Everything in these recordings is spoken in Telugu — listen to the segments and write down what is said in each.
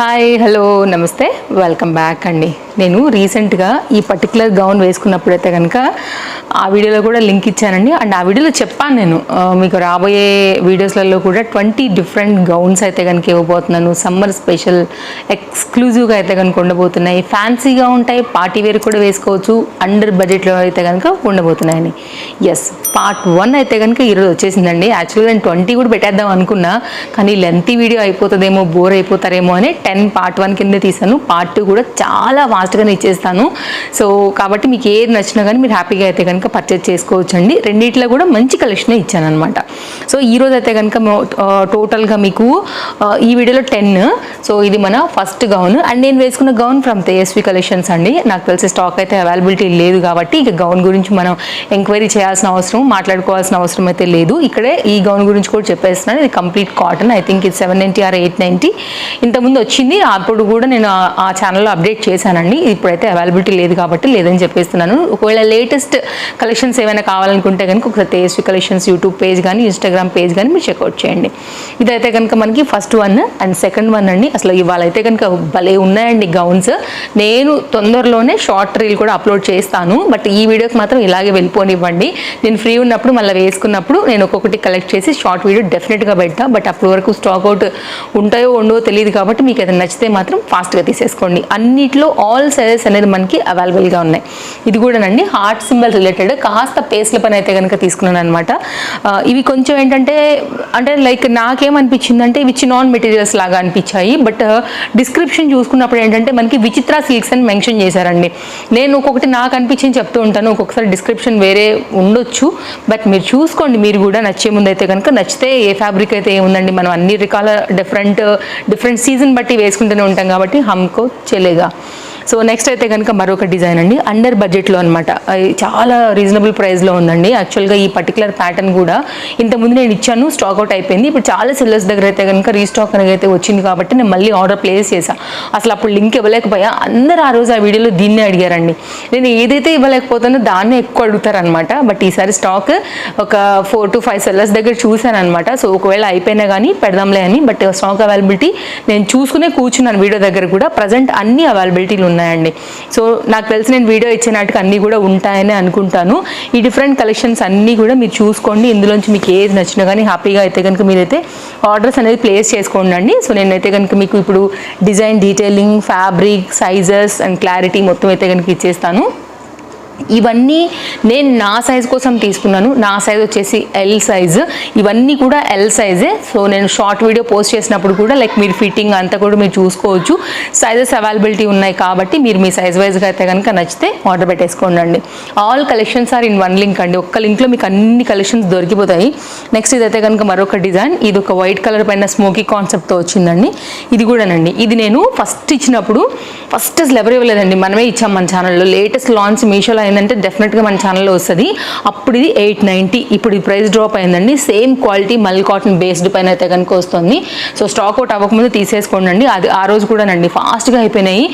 హాయ్ హలో నమస్తే. వెల్కమ్ బ్యాక్ అండి. నేను రీసెంట్గా ఈ పర్టికులర్ గౌన్ వేసుకున్నప్పుడైతే కనుక ఆ వీడియోలో కూడా లింక్ ఇచ్చానండి. అండ్ ఆ వీడియోలో చెప్పాను నేను మీకు రాబోయే వీడియోస్లలో కూడా ట్వంటీ డిఫరెంట్ గౌన్స్ అయితే కనుక ఇవ్వబోతున్నాను. సమ్మర్ స్పెషల్ ఎక్స్క్లూజివ్గా అయితే కనుక ఉండబోతున్నాయి. ఫ్యాన్సీగా ఉంటాయి పార్టీ వేర్ కూడా వేసుకోవచ్చు అండర్ బడ్జెట్లో అయితే కనుక ఉండబోతున్నాయని. ఎస్ పార్ట్ వన్ అయితే కనుక ఈరోజు వచ్చేసిందండి. యాక్చువల్గా నేను ట్వంటీ కూడా పెట్టేద్దాం అనుకున్నా కానీ లెంతీ వీడియో అయిపోతుందేమో బోర్ అయిపోతారేమో అని టెన్ పార్ట్ వన్ కింద తీసాను పార్ట్ టూ కూడా చాలా ఫాస్ట్గానే ఇచ్చేస్తాను. సో కాబట్టి మీకు ఏది నచ్చినా కానీ మీరు హ్యాపీగా అయితే కనుక పర్చేజ్ చేసుకోవచ్చు అండి రెండిట్లో కూడా మంచి కలెక్షన్ ఇచ్చాను అనమాట సో ఈ రోజు అయితే కనుక టోటల్గా మీకు ఈ వీడియోలో టెన్ సో ఇది మన ఫస్ట్ గౌన్ అండ్ నేను వేసుకున్న గౌన్ ఫ్రమ్ తేజస్వి కలెక్షన్స్ అండి. నాకు తెలిసి స్టాక్ అయితే అవైలబిలిటీ లేదు కాబట్టి ఇక గౌన్ గురించి మనం ఎంక్వైరీ చేయాల్సిన అవసరం మాట్లాడుకోవాల్సిన అవసరం అయితే లేదు. ఇక్కడే ఈ గౌన్ గురించి కూడా చెప్పేస్తున్నాను. ఇది కంప్లీట్ కాటన్ ఐ థింక్ ఇది seven ninety or eight ninety ఇంతకుముందు వచ్చింది. అప్పుడు కూడా నేను ఆ- ఆ ఛానల్లో అప్డేట్ చేశానండి. ఇప్పుడైతే అవైలబిలిటీ లేదు కాబట్టి లేదని చెప్పేస్తున్నాను. ఒకవేళ లేటెస్ట్ కలెక్షన్స్ ఏమైనా కావాలనుకుంటే కనుక ఒకసారి తేజస్వి కలెక్షన్స్ యూట్యూబ్ పేజ్ కానీ ఇన్స్టాగ్రామ్ పేజ్ కానీ మీరు చెక్అవుట్ చేయండి. ఇదైతే కనుక మనకి first one and second one అండి. అసలు ఇవాళ అయితే కనుక భలే ఉన్నాయండి గౌన్స్ నేను తొందరలోనే షార్ట్ రీల్ కూడా అప్లోడ్ చేస్తాను. బట్ ఈ వీడియోకి మాత్రం ఇలాగే వెళ్ళిపోనివ్వండి. నేను ఫ్రీ ఉన్నప్పుడు మళ్ళీ వేసుకున్నప్పుడు నేను ఒక్కొక్కటి కలెక్ట్ చేసి షార్ట్ వీడియో డెఫినెట్గా పెడతా. బట్ అప్పటి వరకు స్టాక్ అవుట్ ఉంటాయో ఉండవో తెలియదు కాబట్టి మీకు ఏదైనా నచ్చితే మాత్రం ఫాస్ట్గా తీసేసుకోండి. అన్నిట్లో ఆల్ సైజెస్ అనేది మనకి అవైలబుల్గా ఉన్నాయి. ఇది కూడానండి హార్ట్ సింబల్ రిలేటెడ్ కాస్త పేస్ల పని అయితే కనుక తీసుకున్నాను అనమాట ఇవి కొంచెం ఏంటంటే అంటే లైక్ నాకేమనిపించిందంటే ఇవి నాన్ మెటీరియల్స్ లాగా అనిపించాయి. బట్ డిస్క్రిప్షన్ uh, చూసుకున్నప్పుడు ఏంటంటే మనకి విచిత్ర సిల్క్స్ అని మెన్షన్ చేశారండి. నేను ఒక్కొక్కటి నాకు అనిపించింది చెప్తూ ఉంటాను. ఒక్కొక్కసారి డిస్క్రిప్షన్ వేరే ఉండొచ్చు. బట్ మీరు చూసుకోండి మీరు కూడా నచ్చే ముందు అయితే కనుక నచ్చితే ఏ ఫ్యాబ్రిక్ అయితే ఏముందండి మనం అన్ని రకాల డిఫరెంట్ డిఫరెంట్ సీజన్ బట్టి వేసుకుంటూనే ఉంటాం కాబట్టి హమ్కో చెలేగా. సో నెక్స్ట్ అయితే కనుక మరొక డిజైన్ అండి. అండర్ బడ్జెట్లో అనమాట చాలా రీజనబుల్ ప్రైస్లో ఉందండి. యాక్చువల్గా ఈ పర్టికులర్ ప్యాటర్న్ కూడా ఇంతకుముందు నేను ఇచ్చాను స్టాక్ అవుట్ అయిపోయింది. ఇప్పుడు చాలా సెల్లర్స్ దగ్గర అయితే కనుక రీస్టాక్ అనేది అయితే వచ్చింది కాబట్టి నేను మళ్ళీ ఆర్డర్ ప్లేస్ చేశాను అసలు అప్పుడు లింక్ ఇవ్వలేకపోయా. అందరూ ఆ రోజు ఆ వీడియోలో దీన్నే అడిగారండి. నేను ఏదైతే ఇవ్వలేకపోతానో దాన్నే ఎక్కువ అడుగుతారనమాట బట్ ఈసారి స్టాక్ ఒక ఫోర్ టు ఫైవ్ సెల్లర్స్ దగ్గర చూశాను అనమాట సో ఒకవేళ అయిపోయినా కానీ పెడదాంలే అని. బట్ స్టాక్ అవైలబిలిటీ నేను చూసుకునే కూర్చున్నాను వీడియో దగ్గర కూడా. ప్రజెంట్ అన్ని అవైలబిలిటీలు ఉన్నాయి. ఉన్నాయండి. సో నాకు తెలిసి నేను వీడియో ఇచ్చే అన్నీ కూడా ఉంటాయని అనుకుంటాను. ఈ డిఫరెంట్ కలెక్షన్స్ అన్నీ కూడా మీరు చూసుకోండి. ఇందులోంచి మీకు ఏది నచ్చినా కానీ హ్యాపీగా అయితే కనుక మీరైతే ఆర్డర్స్ అనేది ప్లేస్ చేసుకోండి అండి. సో నేనైతే కనుక మీకు ఇప్పుడు design detailing fabric sizes and clarity మొత్తం అయితే కనుక ఇచ్చేస్తాను. ఇవన్నీ నేను నా సైజ్ కోసం తీసుకున్నాను. నా సైజ్ వచ్చేసి ఎల్ సైజ్ ఇవన్నీ కూడా ఎల్ సైజే సో నేను షార్ట్ వీడియో పోస్ట్ చేసినప్పుడు కూడా లైక్ మీరు ఫిట్టింగ్ అంతా కూడా మీరు చూసుకోవచ్చు. సైజెస్ అవైలబిలిటీ ఉన్నాయి కాబట్టి మీరు మీ సైజ్ వైజ్గా అయితే కనుక నచ్చితే ఆర్డర్ పెట్టేసుకోండి అండి. All collections are in one link అండి. ఒక్క లింక్లో మీకు అన్ని కలెక్షన్స్ దొరికిపోతాయి. నెక్స్ట్ ఇదైతే కనుక మరొక డిజైన్ ఇది ఒక వైట్ కలర్ పైన స్మోకీ కాన్సెప్ట్తో వచ్చిందండి. ఇది కూడానండి. ఇది నేను ఫస్ట్ ఇచ్చినప్పుడు ఫస్ట్ అసలు ఎవరు ఇవ్వలేదండి. మనమే ఇచ్చాం మన ఛానల్లో లేటెస్ట్ లాంచ్ మీషోలో అయిందంటే డెఫినెట్గా మన ఛానల్లో వస్తుంది. అప్పుడు ఇది ఎయిట్ నైంటీ ఇప్పుడు ఈ ప్రైస్ డ్రాప్ అయిందండి. Same quality mul cotton based పైన అయితే కనుక వస్తుంది. సో స్టాక్ అవుట్ అవ్వకముందు తీసేసుకోండి అండి అది ఆ రోజు కూడానండి. ఫాస్ట్గా అయిపోయినాయి.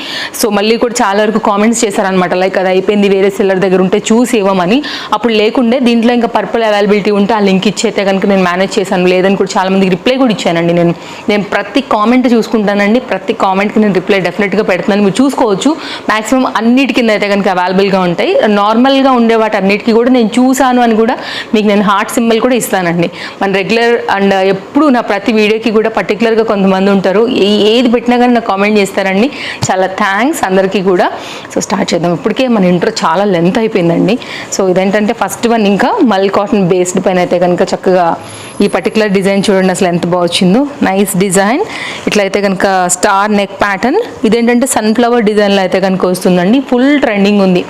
సో మళ్ళీ కూడా చాలా వరకు కామెంట్స్ చేశారనమాట లైక్ అది అయిపోయింది వేరే సెల్లర్ దగ్గర ఉంటే చూసి ఇవ్వమని. అప్పుడు లేకుండే దీంట్లో ఇంకా పర్పుల్ అవైలబిలిటీ ఉంటే ఆ లింక్ ఇచ్చైతే కనుక నేను మేనేజ్ చేశాను. లేదని కూడా చాలా మందికి రిప్లై కూడా ఇచ్చానండి నేను. నేను ప్రతి కామెంట్ చూసుకుంటానండి. ప్రతి కామెంట్కి నేను రిప్లై డెఫినెట్గా పెడుతున్నాను. మీరు చూసుకోవచ్చు. మాక్సిమం అన్నిటి కింద అయితే కనుక అవైలబుల్గా ఉంటాయి. నార్మల్గా ఉండే వాటి అన్నిటికీ కూడా నేను చూసాను అని కూడా మీకు నేను హార్ట్ సింబల్ కూడా ఇస్తానండి. మన రెగ్యులర్ అండ్ ఎప్పుడు నా ప్రతి వీడియోకి కూడా పర్టికులర్గా కొంతమంది ఉంటారు. ఏ- ఏది పెట్టినా కానీ నాకు కామెంట్ చేస్తారండి. చాలా థ్యాంక్స్ అందరికీ కూడా. సో స్టార్ట్ చేద్దాం. ఇప్పటికే మన ఇంట్రో చాలా లెంత్ అయిపోయిందండి. సో ఇదేంటంటే ఫస్ట్ వన్ ఇంకా మల్ కాటన్ బేస్డ్ పైన అయితే కనుక చక్కగా ఈ పర్టికులర్ డిజైన్ చూడండి అసలు ఎంత బాగా వచ్చిందో. నైస్ డిజైన్ ఇట్లయితే కనుక స్టార్ నెక్ ప్యాటర్న్ ఇదేంటంటే సన్ఫ్లవర్ డిజైన్లో అయితే కనుక వస్తుందండి. ఫుల్ ట్రెండింగ్ ఉంది.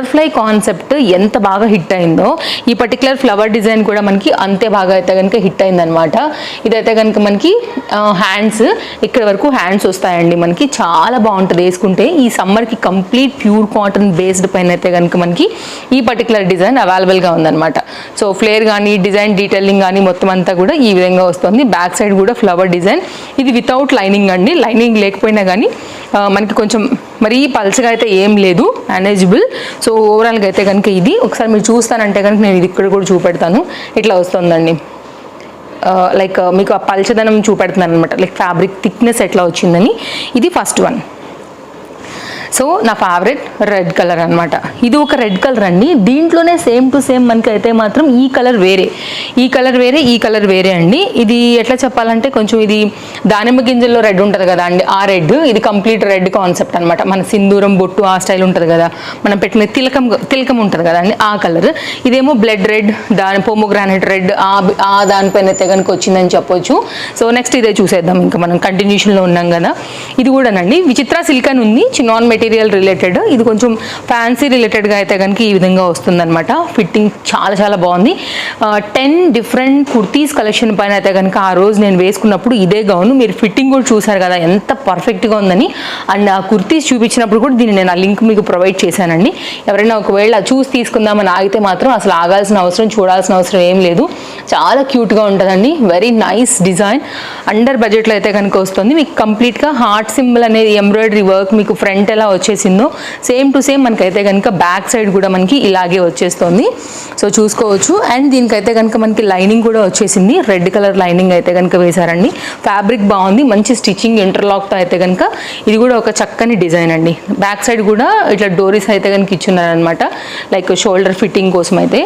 బటర్ఫ్లై కాన్సెప్ట్ ఎంత బాగా హిట్ అయిందో ఈ పర్టికులర్ ఫ్లవర్ డిజైన్ కూడా మనకి అంతే బాగా అయితే కనుక హిట్ అయిందనమాట ఇదైతే కనుక మనకి హ్యాండ్స్ ఇక్కడ వరకు హ్యాండ్స్ వస్తాయండి మనకి. చాలా బాగుంటుంది వేసుకుంటే. ఈ సమ్మర్కి కంప్లీట్ ప్యూర్ కాటన్ బేస్డ్ పైన అయితే కనుక మనకి ఈ పర్టికులర్ డిజైన్ అవైలబుల్గా ఉందన్నమాట. సో ఫ్లేర్ కానీ డిజైన్ డీటెయిలింగ్ కానీ మొత్తం అంతా కూడా ఈ విధంగా వస్తుంది. బ్యాక్ సైడ్ కూడా ఫ్లవర్ డిజైన్ ఇది వితౌట్ లైనింగ్ అండి. లైనింగ్ లేకపోయినా కానీ మనకి కొంచెం మరి పల్చగా అయితే ఏం లేదు మేనేజబుల్ సో ఓవరాల్గా అయితే కనుక ఇది. ఒకసారి మీరు చూస్తానంటే కనుక నేను ఇది ఇక్కడ కూడా చూపెడతాను. ఇట్లా వస్తుందండి. లైక్ మీకు ఆ పల్చదనం చూపెడుతున్నాను అనమాట లైక్ ఫ్యాబ్రిక్ థిక్నెస్ ఎట్లా వచ్చిందని. ఇది ఫస్ట్ వన్ సో నా ఫేవరెట్ రెడ్ కలర్ అన్నమాట. ఇది ఒక రెడ్ కలర్ అండి. దీంట్లోనే సేమ్ టు సేమ్ మనకి అయితే మాత్రం ఈ కలర్ వేరే. ఈ కలర్ వేరే ఈ కలర్ వేరే అండి. ఇది ఎట్లా చెప్పాలంటే కొంచెం ఇది దానిమ్మ గింజల్లో రెడ్ ఉంటుంది కదా అండి. ఆ రెడ్ ఇది కంప్లీట్ రెడ్ కాన్సెప్ట్ అనమాట మన సింధూరం బొట్టు ఆ స్టైల్ ఉంటుంది కదా. మనం పెట్టిన తిలకం తిలకం ఉంటుంది కదా అండి ఆ కలర్ ఇదేమో బ్లడ్ రెడ్ దాని పోమోగ్రానైట్ రెడ్ ఆ దానిపైన తెగనికి వచ్చిందని చెప్పొచ్చు. సో నెక్స్ట్ ఇదే చూసేద్దాం. ఇంకా మనం కంటిన్యూషన్లో ఉన్నాం కదా. ఇది కూడానండి. విచిత్ర సిల్క్ అని ఉంది. నాన్ మెటీరియల్ మెటీరియల్ రిలేటెడ్ ఇది కొంచెం ఫ్యాన్సీ రిలేటెడ్గా అయితే కనుక ఈ విధంగా వస్తుందన్నమాట. ఫిట్టింగ్ చాలా చాలా బాగుంది. టెన్ డిఫరెంట్ కుర్తీస్ కలెక్షన్ పైన అయితే కనుక ఆ రోజు నేను వేసుకున్నప్పుడు ఇదే గౌను మీరు ఫిట్టింగ్ కూడా చూసారు కదా ఎంత పర్ఫెక్ట్గా ఉందని. అండ్ ఆ కుర్తీస్ చూపించినప్పుడు కూడా దీన్ని నేను ఆ లింక్ మీకు ప్రొవైడ్ చేశానండి. ఎవరైనా ఒకవేళ చూసి తీసుకుందామని ఆగితే మాత్రం అసలు ఆగాల్సిన అవసరం చూడాల్సిన అవసరం ఏం లేదు. చాలా క్యూట్గా ఉంటుందండి. వెరీ నైస్ డిజైన్ అండర్ బడ్జెట్లో అయితే కనుక వస్తుంది. మీకు కంప్లీట్గా హార్ట్ సింబల్ అనేది ఎంబ్రాయిడరీ వర్క్ మీకు ఫ్రంట్ ఎలా వచ్చేసిందో. సేమ్ టు సేమ్ మనకైతే కనుక బ్యాక్ సైడ్ కూడా మనకి ఇలాగే వచ్చేస్తుంది. సో చూసుకోవచ్చు. అండ్ దీనికైతే కనుక మనకి లైనింగ్ కూడా వచ్చేసింది. రెడ్ కలర్ లైనింగ్ అయితే కనుక వేశారండి. ఫ్యాబ్రిక్ బాగుంది. మంచి స్టిచ్చింగ్ ఇంటర్లాక్తో అయితే కనుక ఇది కూడా ఒక చక్కని డిజైన్ అండి. బ్యాక్ సైడ్ కూడా ఇట్లా డోరీస్ అయితే కనుక ఇచ్చున్నారనమాట లైక్ షోల్డర్ ఫిట్టింగ్ కోసం అయితే.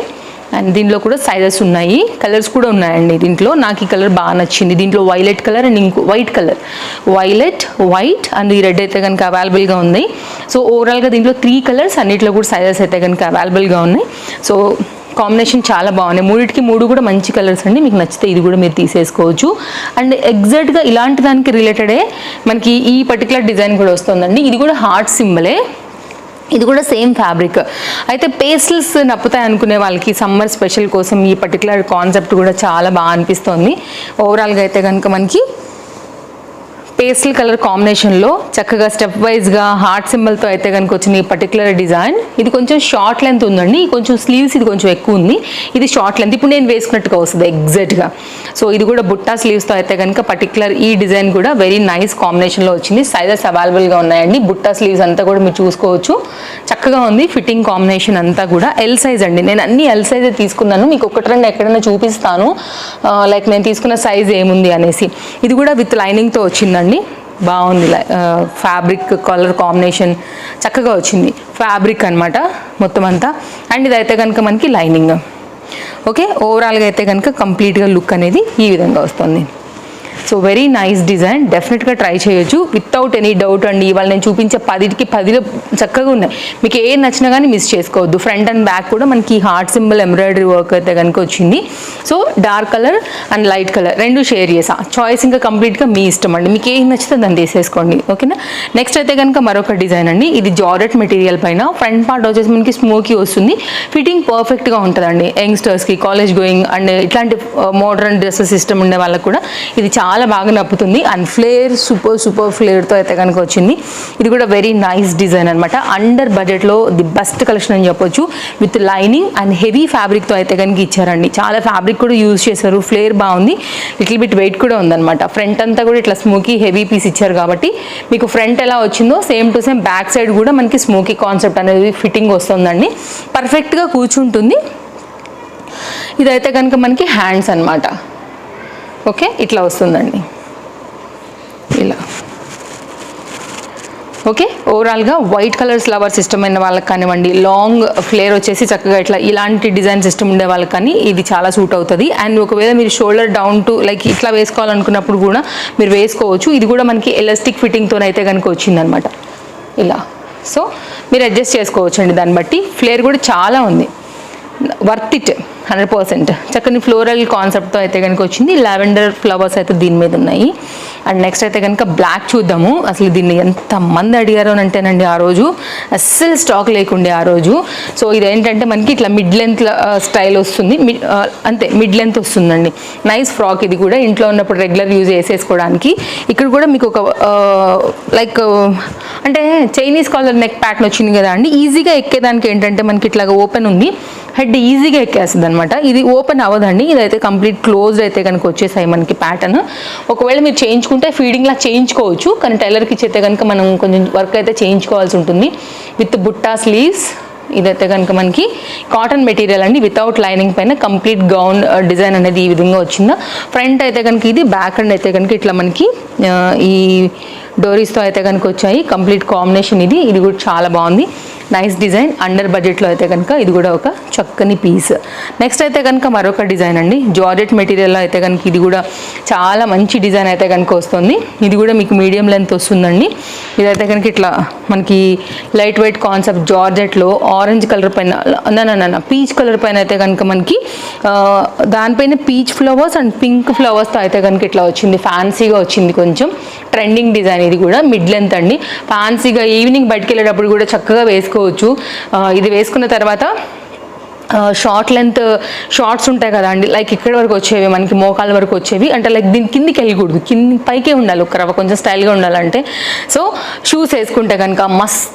అండ్ దీంట్లో కూడా సైజెస్ ఉన్నాయి. కలర్స్ కూడా ఉన్నాయండి దీంట్లో. నాకు ఈ కలర్ బాగా నచ్చింది. దీంట్లో వైలెట్ కలర్ అండ్ ఇంకో white colour violet white and ఈ రెడ్ అయితే కనుక అవైలబుల్గా ఉంది. సో ఓవరాల్గా దీంట్లో త్రీ కలర్స్ అన్నిట్లో కూడా సైజెస్ అయితే కనుక అవైలబుల్గా ఉన్నాయి. సో కాంబినేషన్ చాలా బాగున్నాయి. మూడింటికి మూడు కూడా మంచి కలర్స్ అండి. మీకు నచ్చితే ఇది కూడా మీరు తీసేసుకోవచ్చు. అండ్ ఎగ్జాక్ట్గా ఇలాంటి దానికి రిలేటెడే మనకి ఈ పర్టికులర్ డిజైన్ కూడా వస్తుందండి. ఇది కూడా హార్ట్ సింబలే ఇది కూడా సేమ్ ఫ్యాబ్రిక్. అయితే పేస్టల్స్ నప్పుతాయి అనుకునే వాళ్ళకి సమ్మర్ స్పెషల్ కోసం ఈ పర్టికులర్ కాన్సెప్ట్ కూడా చాలా బాగా అనిపిస్తుంది. ఓవరాల్గా అయితే కనుక మనకి పేస్టల్ కలర్ కాంబినేషన్లో చక్కగా స్టెప్ వైజ్గా హార్ట్ సింబల్తో అయితే కనుక వచ్చిన ఈ పర్టికులర్ డిజైన్ ఇది కొంచెం షార్ట్ లెంత్ ఉందండి. కొంచెం స్లీవ్స్ ఇది కొంచెం ఎక్కువ ఉంది. ఇది షార్ట్ లెంత్ ఇప్పుడు నేను వేసుకున్నట్టుగా వస్తుంది ఎగ్జాక్ట్గా సో ఇది కూడా బుట్టా స్లీవ్స్తో అయితే కనుక పర్టికులర్ ఈ డిజైన్ కూడా వెరీ నైస్ కాంబినేషన్లో వచ్చింది. సైజెస్ అవైలబుల్గా ఉన్నాయండి. బుట్టా స్లీవ్స్ అంతా కూడా మీరు చూసుకోవచ్చు. చక్కగా ఉంది. ఫిట్టింగ్ కాంబినేషన్ అంతా కూడా. ఎల్ సైజ్ అండి. నేను అన్ని ఎల్ సైజే తీసుకున్నాను. మీకు ఒకటి రెండు ఎక్కడైనా చూపిస్తాను. లైక్ నేను తీసుకున్న సైజ్ ఏముంది అనేసి. ఇది కూడా విత్ లైనింగ్తో వచ్చిందండి. బాగుంది. ఫ్యాబ్రిక్ కలర్ కాంబినేషన్ చక్కగా వచ్చింది. ఫ్యాబ్రిక్ అన్నమాట మొత్తం అంతా. అండ్ ఇదైతే కనుక మనకి లైనింగ్ ఓకే? ఓవరాల్గా అయితే కనుక కంప్లీట్గా లుక్ అనేది ఈ విధంగా వస్తుంది. సో వెరీ నైస్ డిజైన్ డెఫినెట్గా ట్రై చేయొచ్చు. వితౌట్ ఎనీ డౌట్ అండి ఇవాళ నేను చూపించే పదికి పదిలో చక్కగా ఉన్నాయి. మీకు ఏ నచ్చినా కానీ మిస్ చేసుకోవద్దు. ఫ్రంట్ అండ్ బ్యాక్ కూడా మనకి హార్ట్ సింబల్ ఎంబ్రాయిడరీ వర్క్ అయితే కనుక వచ్చింది. So dark colour and light colour రెండు షేర్ చేసా చాయిస్ ఇంకా కంప్లీట్గా మీ ఇష్టం అండి. మీకు ఏం నచ్చితే దాన్ని తీసేసుకోండి. ఓకేనా నెక్స్ట్ అయితే కనుక మరొక డిజైన్ అండి. ఇది జారెట్ మెటీరియల్ పైన. ఫ్రంట్ పార్ట్ వచ్చేసి మనకి స్మోకీ వస్తుంది. ఫిట్టింగ్ పర్ఫెక్ట్గా ఉంటుందండి. యంగ్స్టర్స్కి కాలేజ్ గోయింగ్ అండ్ ఇట్లాంటి మోడర్న్ డ్రెస్సెస్ సిస్టమ్ ఉండే వాళ్ళకి కూడా ఇది చాలా చాలా బాగా నప్పుతుంది. అండ్ ఫ్లేర్ సూపర్ సూపర్ ఫ్లేర్తో అయితే కనుక వచ్చింది. ఇది కూడా వెరీ నైస్ డిజైన్ అనమాట అండర్ బడ్జెట్లో ది బెస్ట్ కలెక్షన్ అని చెప్పొచ్చు. విత్ లైనింగ్ అండ్ హెవీ ఫ్యాబ్రిక్తో అయితే కనుక ఇచ్చారండి. చాలా ఫ్యాబ్రిక్ కూడా యూజ్ చేశారు. ఫ్లేర్ బాగుంది. లిటిల్ బిట్ వెయిట్ కూడా ఉందన్నమాట. ఫ్రంట్ అంతా కూడా ఇట్లా స్మోకీ హెవీ పీస్ ఇచ్చారు కాబట్టి మీకు ఫ్రంట్ ఎలా వచ్చిందో same to same back side కూడా మనకి స్మోకీ కాన్సెప్ట్ అనేది ఫిట్టింగ్ వస్తుందండి. పర్ఫెక్ట్గా కూర్చుంటుంది. ఇదైతే కనుక మనకి హ్యాండ్స్ అన్నమాట. ఓకే? ఇట్లా వస్తుందండి. ఇలా. ఓకే? ఓవరాల్గా వైట్ కలర్స్ లవర్ సిస్టమ్ అయిన వాళ్ళకి కానివ్వండి లాంగ్ ఫ్లేర్ వచ్చేసి చక్కగా ఇట్లా ఇలాంటి డిజైన్ సిస్టమ్ ఉండే వాళ్ళకి కానీ ఇది చాలా సూట్ అవుతుంది. అండ్ ఒకవేళ మీరు షోల్డర్ డౌన్ టు లైక్ ఇట్లా వేసుకోవాలనుకున్నప్పుడు కూడా మీరు వేసుకోవచ్చు. ఇది కూడా మనకి ఎలాస్టిక్ ఫిట్టింగ్తో అయితే కనుక వచ్చిందనమాట. ఇలా. సో మీరు అడ్జస్ట్ చేసుకోవచ్చు అండి దాన్ని బట్టి. ఫ్లేర్ కూడా చాలా ఉంది. Worth it hundred percent. చక్కని ఫ్లోరల్ కాన్సెప్ట్తో అయితే కనుక వచ్చింది. లావెండర్ ఫ్లవర్స్ అయితే దీని మీద ఉన్నాయి. అండ్ నెక్స్ట్ అయితే కనుక బ్లాక్ చూద్దాము. అసలు దీన్ని ఎంతమంది అడిగారు అని అంటేనండి ఆ రోజు. అస్సలు స్టాక్ లేకుండే ఆ రోజు. సో ఇదేంటంటే మనకి ఇట్లా మిడ్ లెంత్ స్టైల్ వస్తుంది. మిడ్ అంతే మిడ్ లెంత్ వస్తుందండి. నైస్ ఫ్రాక్ ఇది కూడా. ఇంట్లో ఉన్నప్పుడు రెగ్యులర్ యూజ్ చేసేసుకోవడానికి. ఇక్కడ కూడా మీకు ఒక లైక్ అంటే చైనీస్ కాలర్ నెక్ ప్యాటర్న్ వచ్చింది కదా అండి. ఈజీగా ఎక్కేదానికి ఏంటంటే మనకి ఇట్లాగా ఓపెన్ ఉంది. హెడ్ ఈజీగా ఎక్కేస్తుంది అనమాట ఇది ఓపెన్ అవ్వదండి. ఇదైతే కంప్లీట్ క్లోజ్డ్ అయితే కనుక వచ్చేసాయి మనకి ప్యాటర్న్ ఒకవేళ మీరు చేయించుకుంటే ఫీడింగ్లా చేయించుకోవచ్చు. కానీ టైలర్కి ఇచ్చేస్తే కనుక మనం కొంచెం వర్క్ అయితే చేయించుకోవాల్సి ఉంటుంది. విత్ బుట్టా స్లీవ్స్ ఇదైతే కనుక మనకి కాటన్ మెటీరియల్ అండి వితౌట్ లైనింగ్ పైన కంప్లీట్ గౌన్ డిజైన్ అనేది ఈ విధంగా వచ్చిందా. ఫ్రంట్ అయితే కనుక ఇది బ్యాక్ అండ్ అయితే కనుక ఇట్లా మనకి uh, ఈ డోరీస్తో అయితే కనుక వచ్చాయి. కంప్లీట్ కాంబినేషన్ ఇది ఇది కూడా చాలా బాగుంది. నైస్ డిజైన్ అండర్ బడ్జెట్లో అయితే కనుక ఇది కూడా ఒక చక్కని పీస్ నెక్స్ట్ అయితే కనుక మరొక డిజైన్ అండి. జార్జెట్ మెటీరియల్లో అయితే కనుక ఇది కూడా చాలా మంచి డిజైన్ అయితే కనుక వస్తుంది. ఇది కూడా మీకు మీడియం లెంత్ వస్తుందండి. ఇదైతే కనుక ఇట్లా మనకి లైట్ వెయిట్ కాన్సెప్ట్ జార్జెట్లో ఆరెంజ్ కలర్ పైన నా పీచ్ కలర్ పైన అయితే కనుక మనకి దానిపైన పీచ్ ఫ్లవర్స్ అండ్ పింక్ ఫ్లవర్స్తో అయితే కనుక ఇట్లా వచ్చింది. ఫ్యాన్సీగా వచ్చింది కొంచెం. ట్రెండింగ్ డిజైన్ ఇది కూడా మిడ్ లెంత్ అండి. ఫ్యాన్సీగా ఈవినింగ్ బయటకు వెళ్ళేటప్పుడు కూడా చక్కగా వేసుకోవచ్చు. ఇది వేసుకున్న తర్వాత షార్ట్ లెంత్ షార్ట్స్ ఉంటాయి కదా అండి. లైక్ ఇక్కడ వరకు వచ్చేవి మనకి మోకాల వరకు వచ్చేవి. అంటే లైక్ దీని కిందికి వెళ్ళకూడదు. కింది పైకే ఉండాలి ఒక రవ్వ. కొంచెం స్టైల్గా ఉండాలంటే. సో షూస్ వేసుకుంటే కనుక మస్త్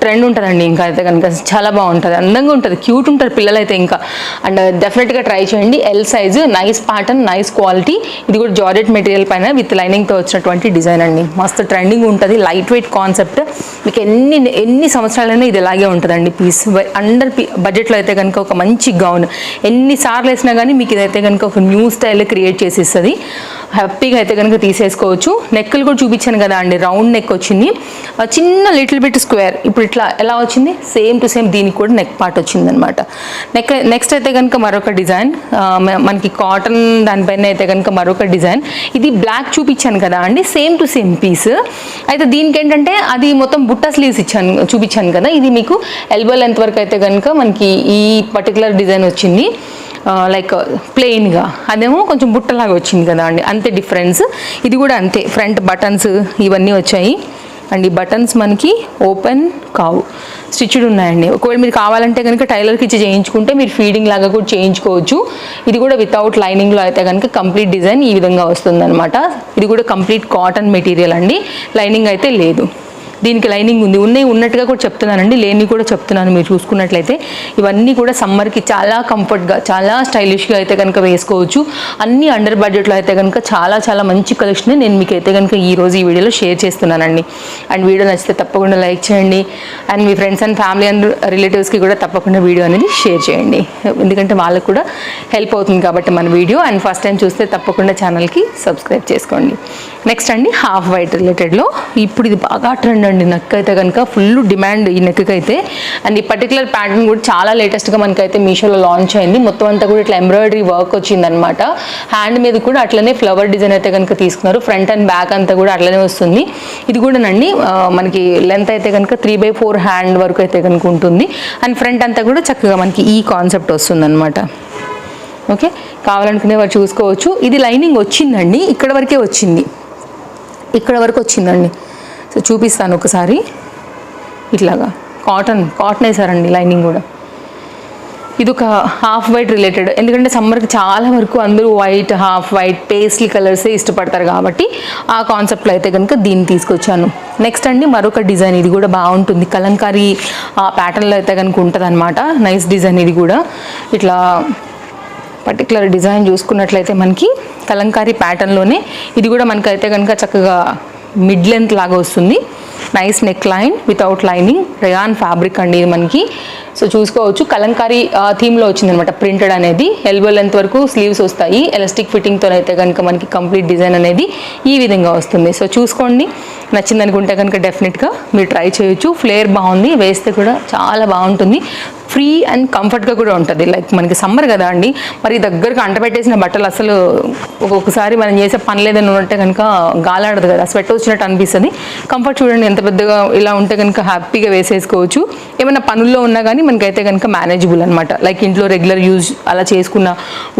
ట్రెండ్ ఉంటుందండి ఇంకా అయితే కనుక. చాలా బాగుంటుంది. అందంగా ఉంటుంది. క్యూట్ ఉంటారు పిల్లలు అయితే ఇంకా అండ్ డెఫినెట్గా ట్రై చేయండి. L size nice pattern nice quality ఇది కూడా జార్జెట్ మెటీరియల్ పైన విత్ లైనింగ్తో వచ్చినటువంటి డిజైన్ అండి. మస్తు ట్రెండింగ్ ఉంటుంది. లైట్ వెయిట్ కాన్సెప్ట్ మీకు ఎన్ని ఎన్ని సంవత్సరాలైనా ఇది ఇలాగే ఉంటుందండి పీస్ అండర్ బడ్జెట్లో అయితే కనుక ఒక మంచి గౌన్ ఎన్నిసార్లు వేసినా కానీ మీకు ఇదైతే కనుక ఒక న్యూ స్టైల్ క్రియేట్ చేసి ఇస్తుంది హ్యాపీగా అయితే కనుక తీసేసుకోవచ్చు. నెక్కులు కూడా చూపించాను కదా అండి రౌండ్ నెక్ వచ్చింది. చిన్న లిటిల్ బిట్ స్క్వేర్ ఇప్పుడు ఇట్లా ఎలా వచ్చింది? సేమ్ టు సేమ్ దీనికి కూడా నెక్ పార్ట్ వచ్చింది అనమాట నెక్ నెక్స్ట్ అయితే కనుక మరొక డిజైన్ మనకి కాటన్ దానిపైన అయితే కనుక మరొక డిజైన్. ఇది బ్లాక్ చూపించాను కదా అండి సేమ్ టు సేమ్ పీస్. అయితే దీనికి ఏంటంటే అది మొత్తం బుట్ట స్లీవ్స్ ఇచ్చాను చూపించాను కదా. ఇది మీకు ఎల్బో లెంత్ వరకు అయితే కనుక మనకి ఈ పర్టికులర్ డిజైన్ వచ్చింది. లైక్ ప్లెయిన్గా అదేమో కొంచెం బుట్టలాగా వచ్చింది కదా అండి. అంతే డిఫరెన్స్ ఇది కూడా అంతే. ఫ్రంట్ బటన్స్ ఇవన్నీ వచ్చాయి. అండ్ ఈ బటన్స్ మనకి ఓపెన్ కావు. స్టిచ్డ్ ఉన్నాయండి. ఒకవేళ మీరు కావాలంటే కనుక టైలర్కి ఇచ్చి చేయించుకుంటే మీరు ఫీడింగ్ లాగా కూడా చేయించుకోవచ్చు. ఇది కూడా వితౌట్ లైనింగ్లో అయితే కనుక కంప్లీట్ డిజైన్ ఈ విధంగా వస్తుందన్నమాట. ఇది కూడా కంప్లీట్ కాటన్ మెటీరియల్ అండి. లైనింగ్ అయితే లేదు. దీనికి లైనింగ్ ఉంది. ఉన్నాయి ఉన్నట్టుగా కూడా చెప్తున్నానండి. లేని కూడా చెప్తున్నాను. మీరు చూసుకున్నట్లయితే ఇవన్నీ కూడా సమ్మర్కి చాలా కంఫర్ట్గా చాలా స్టైలిష్గా అయితే కనుక వేసుకోవచ్చు. అన్ని అండర్ బడ్జెట్లో అయితే కనుక చాలా చాలా మంచి కలెక్షన్ నేను మీకు అయితే కనుక ఈ రోజు ఈ వీడియోలో షేర్ చేస్తున్నానండి. అండ్ వీడియో నచ్చితే తప్పకుండా లైక్ చేయండి. అండ్ మీ ఫ్రెండ్స్ అండ్ ఫ్యామిలీ అండ్ రిలేటివ్స్కి కూడా తప్పకుండా వీడియో అనేది షేర్ చేయండి. ఎందుకంటే వాళ్ళకు కూడా హెల్ప్ అవుతుంది కాబట్టి మన వీడియో. అండ్ ఫస్ట్ టైం చూస్తే తప్పకుండా ఛానల్కి సబ్స్క్రైబ్ చేసుకోండి. నెక్స్ట్ అండి హాఫ్ వైట్ రిలేటెడ్లో ఇప్పుడు ఇది బాగా ట్రెండ్ అండి నెక్ అయితే కనుక. ఫుల్ డిమాండ్ ఈ నెక్కి అయితే అండ్ ఈ పర్టికులర్ ప్యాటర్న్ కూడా చాలా లేటెస్ట్గా మనకైతే మీషోలో లాంచ్ అయింది. మొత్తం అంతా కూడా ఇట్లా ఎంబ్రాయిడరీ వర్క్ వచ్చిందనమాట హ్యాండ్ మీద కూడా అట్లనే ఫ్లవర్ డిజైన్ అయితే కనుక తీసుకున్నారు. ఫ్రంట్ అండ్ బ్యాక్ అంతా కూడా అట్లనే వస్తుంది. ఇది కూడానండి మనకి లెంత్ అయితే కనుక త్రీ బై ఫోర్ హ్యాండ్ వరకు అయితే కనుక ఉంటుంది. అండ్ ఫ్రంట్ అంతా కూడా చక్కగా మనకి ఈ కాన్సెప్ట్ వస్తుందన్నమాట. ఓకే కావాలనుకునే వారు చూసుకోవచ్చు. ఇది లైనింగ్ వచ్చిందండి. ఇక్కడ వరకే వచ్చింది. ఇక్కడ వరకు వచ్చిందండి. సో చూపిస్తాను ఒకసారి. ఇట్లాగా. కాటన్ కాటన్ వేసారండి లైనింగ్ కూడా. ఇది ఒక హాఫ్ వైట్ రిలేటెడ్ ఎందుకంటే సమ్మర్కి చాలా వరకు అందరూ వైట్ హాఫ్ వైట్ పేస్లీ కలర్సే ఇష్టపడతారు కాబట్టి ఆ కాన్సెప్ట్లో అయితే కనుక దీన్ని తీసుకొచ్చాను. నెక్స్ట్ అండి మరొక డిజైన్ ఇది కూడా బాగుంటుంది. కలంకారీ ఆ ప్యాటర్న్లో అయితే కనుక ఉంటుంది అనమాట నైస్ డిజైన్ ఇది కూడా. ఇట్లా పర్టికులర్ డిజైన్ చూసుకున్నట్లయితే మనకి కలంకారీ ప్యాటర్న్లోనే ఇది కూడా మనకైతే కనుక చక్కగా మిడ్ లెంత్ లాగా వస్తుంది. Nice neck line without lining rayon fabric అండి ఇది మనకి. సో చూసుకోవచ్చు కలంకారీ థీమ్లో వచ్చింది అనమాట ప్రింటెడ్ అనేది. ఎల్బో లెంత్ వరకు స్లీవ్స్ వస్తాయి. ఎలాస్టిక్ ఫిట్టింగ్తో అయితే కనుక మనకి కంప్లీట్ డిజైన్ అనేది ఈ విధంగా వస్తుంది. సో చూసుకోండి నచ్చింది అనుకుంటే కనుక డెఫినెట్గా మీరు ట్రై చేయొచ్చు. ఫ్లేర్ బాగుంది వేస్తే కూడా చాలా బాగుంటుంది. ఫ్రీ అండ్ కంఫర్ట్గా కూడా ఉంటుంది. లైక్ మనకి సమ్మర్ కదా అండి మరి దగ్గరకు అంటపెట్టేసిన బట్టలు అసలు ఒక్కొక్కసారి మనం చేసే పని లేదని ఉంటే కనుక గాలాడదు కదా స్వెట్ వచ్చినట్టు అనిపిస్తుంది. కంఫర్ట్ చూడండి ఎంత పెద్దగా ఇలా ఉంటే కనుక హ్యాపీగా వేసేసుకోవచ్చు. ఏమైనా పనుల్లో ఉన్నా కానీ మనకైతే కనుక మేనేజబుల్ అనమాట లైక్ ఇంట్లో రెగ్యులర్ యూజ్ అలా చేసుకున్న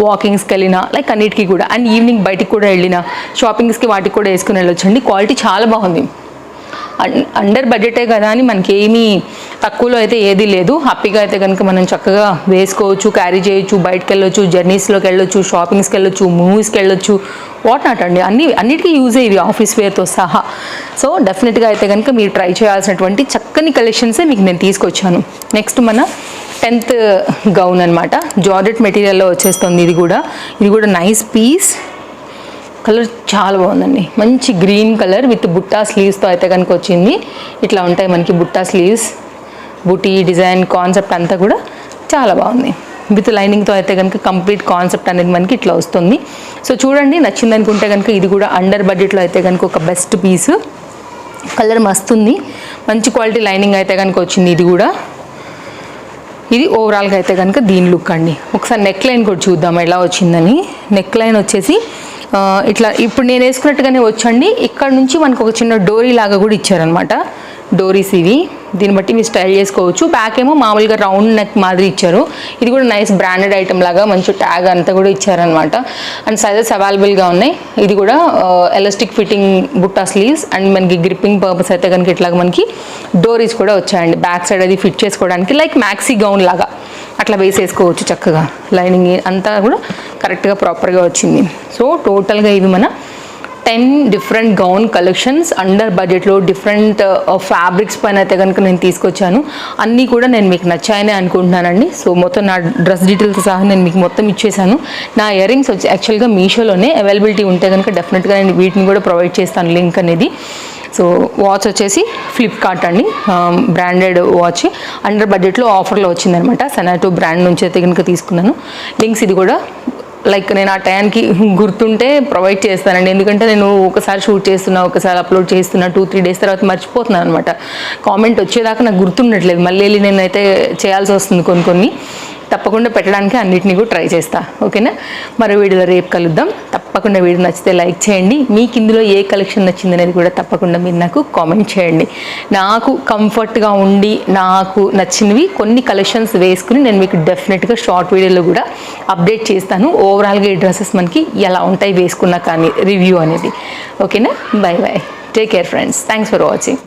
వాకింగ్స్కి వెళ్ళినా లైక్ అన్నిటికీ కూడా. అండ్ ఈవినింగ్ బయటికి కూడా వెళ్ళినా షాపింగ్స్కి వాటికి కూడా వేసుకుని వెళ్ళొచ్చండి. క్వాలిటీ చాలా బాగుంది. అండర్ బడ్జెటే కదా అని మనకి ఏమీ తక్కువలో అయితే ఏది లేదు. హ్యాపీగా అయితే కనుక మనం చక్కగా వేసుకోవచ్చు క్యారీ చేయొచ్చు బయటకు వెళ్ళొచ్చు జర్నీస్లోకి వెళ్ళొచ్చు షాపింగ్స్కి వెళ్ళొచ్చు మూవీస్కి వెళ్ళొచ్చు వాట్ నాట్ అండి? అన్ని అన్నిటికీ యూజ్ అయ్యేవి ఆఫీస్ వేర్తో సహా. సో డెఫినెట్గా అయితే కనుక మీరు ట్రై చేయాల్సినటువంటి చక్కని కలెక్షన్సే మీకు నేను తీసుకొచ్చాను. నెక్స్ట్ మన టెన్త్ గౌన్ అనమాట జార్జెట్ మెటీరియల్లో వచ్చేస్తుంది ఇది కూడా. ఇది కూడా నైస్ పీస్ కలర్ చాలా బాగుందండి. మంచి గ్రీన్ కలర్ విత్ బుట్టా స్లీవ్స్తో అయితే కనుక వచ్చింది. ఇట్లా ఉంటాయి మనకి బుట్టా స్లీవ్స్ బుటీ డిజైన్ కాన్సెప్ట్ అంతా కూడా చాలా బాగుంది. విత్ లైనింగ్తో అయితే కనుక కంప్లీట్ కాన్సెప్ట్ అనేది మనకి ఇట్లా వస్తుంది. సో చూడండి నచ్చింది అనుకుంటే కనుక ఇది కూడా అండర్ బడ్జెట్లో అయితే కనుక ఒక బెస్ట్ పీస్. కలర్ మస్తుంది మంచి క్వాలిటీ లైనింగ్ అయితే కనుక వచ్చింది ఇది కూడా. ఇది ఓవరాల్గా అయితే కనుక దీని లుక్ అండి. ఒకసారి నెక్ లైన్ కూడా చూద్దాం ఎలా వచ్చిందని. నెక్ లైన్ వచ్చేసి ఇట్లా ఇప్పుడు నేను వేసుకున్నట్టుగానే వచ్చండి. ఇక్కడ నుంచి మనకు ఒక చిన్న డోరీ లాగా కూడా ఇచ్చారనమాట డోరీస్ ఇవి దీన్ని బట్టి మీరు స్టైల్ చేసుకోవచ్చు. బ్యాక్ ఏమో మామూలుగా రౌండ్ నెక్ మాదిరి ఇచ్చారు. ఇది కూడా నైస్ బ్రాండెడ్ ఐటమ్ లాగా మంచి ట్యాగ్ అంతా కూడా ఇచ్చారనమాట అండ్ సైజెస్ అవైలబుల్గా ఉన్నాయి. ఇది కూడా ఎలాస్టిక్ ఫిట్టింగ్ బుట్టా స్లీవ్స్ అండ్ మనకి గ్రిప్పింగ్ పర్పస్ అయితే కనుక ఇట్లాగా మనకి డోరీస్ కూడా వచ్చాయండి. బ్యాక్ సైడ్ అది ఫిట్ చేసుకోవడానికి లైక్ మ్యాక్సీ గౌన్ లాగా. అట్లా వేసేసుకోవచ్చు చక్కగా. లైనింగ్ అంతా కూడా కరెక్ట్గా ప్రాపర్గా వచ్చింది. సో టోటల్గా ఇవి మన ten different gown collections under బడ్జెట్లో డిఫరెంట్ ఫ్యాబ్రిక్స్ పైన అయితే కనుక నేను తీసుకొచ్చాను. అన్నీ కూడా నేను మీకు నచ్చాయని అనుకుంటున్నానండి. సో మొత్తం నా డ్రెస్ డీటెయిల్స్ సహా నేను మీకు మొత్తం ఇచ్చేసాను. నా ఇయర్ రింగ్స్ వచ్చి యాక్చువల్గా మీషోలోనే అవైలబిలిటీ ఉంటే కనుక డెఫినెట్గా నేను వీటిని కూడా ప్రొవైడ్ చేస్తాను లింక్ అనేది. సో వాచ్ వచ్చేసి ఫ్లిప్కార్ట్ అండి. బ్రాండెడ్ వాచ్ అండర్ బడ్జెట్లో ఆఫర్లో వచ్చిందనమాట సెనాటో బ్రాండ్ నుంచి అయితే కనుక తీసుకున్నాను. లింక్స్ ఇది కూడా లైక్ నేను ఆ టైంకి గుర్తుంటే ప్రొవైడ్ చేస్తానండి. ఎందుకంటే నేను ఒకసారి షూట్ చేస్తున్నా ఒకసారి అప్లోడ్ చేస్తున్నా టూ త్రీ డేస్ తర్వాత మర్చిపోతున్నాను అనమాట కామెంట్ వచ్చేదాకా నాకు గుర్తుండట్లేదు. మళ్ళీ వెళ్ళి నేనైతే చేయాల్సి వస్తుంది కొన్ని కొన్ని. తప్పకుండా పెట్టడానికి అన్నిటిని కూడా ట్రై చేస్తా ఓకేనా? మరో వీడియోలో రేపు కలుద్దాం. తప్పకుండా వీడియో నచ్చితే లైక్ చేయండి. మీకు ఇందులో ఏ కలెక్షన్ నచ్చింది అనేది కూడా తప్పకుండా మీరు నాకు కామెంట్ చేయండి. నాకు కంఫర్ట్గా ఉండి నాకు నచ్చినవి కొన్ని కలెక్షన్స్ వేసుకుని నేను మీకు డెఫినెట్గా షార్ట్ వీడియోలో కూడా అప్డేట్ చేస్తాను. ఓవరాల్గా ఈ డ్రెస్సెస్ మనకి ఎలా ఉంటాయి వేసుకున్నా కానీ రివ్యూ అనేది. ఓకేనా? Bye bye take care friends thanks for watching